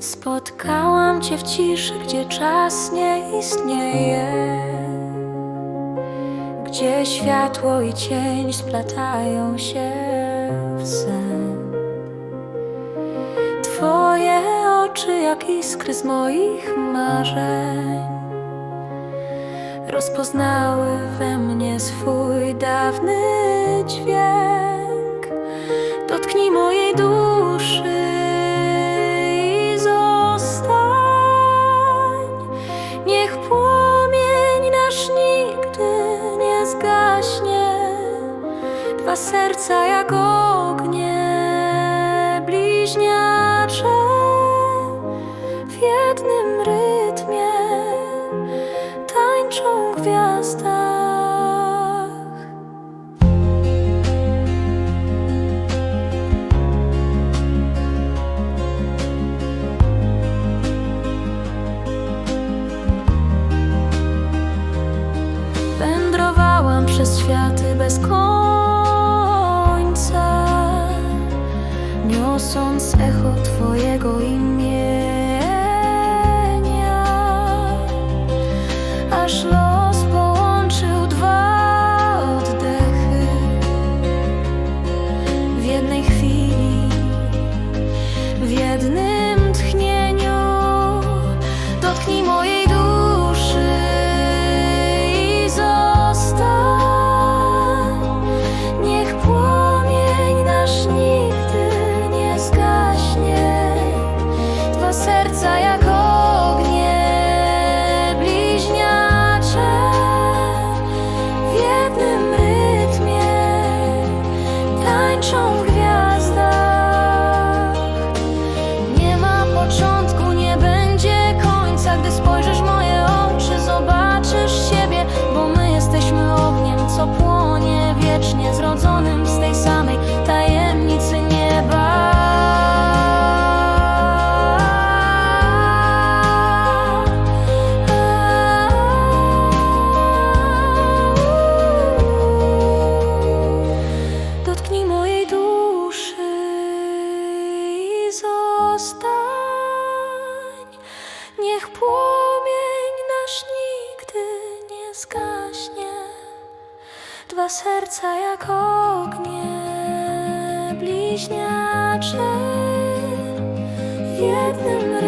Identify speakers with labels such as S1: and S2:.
S1: Spotkałam cię w ciszy, gdzie czas nie istnieje. Gdzie światło i cień splatają się w sen. Twoje oczy jak iskry z moich marzeń rozpoznały we mnie swój dawny dźwięk. Dotknij mojej duszy Dwa serca jak ognie bliźniacze w jednym rytmie tańczą w Наше святи без. Tańczą Dwa serca jak ognie bliźniacze. W jednym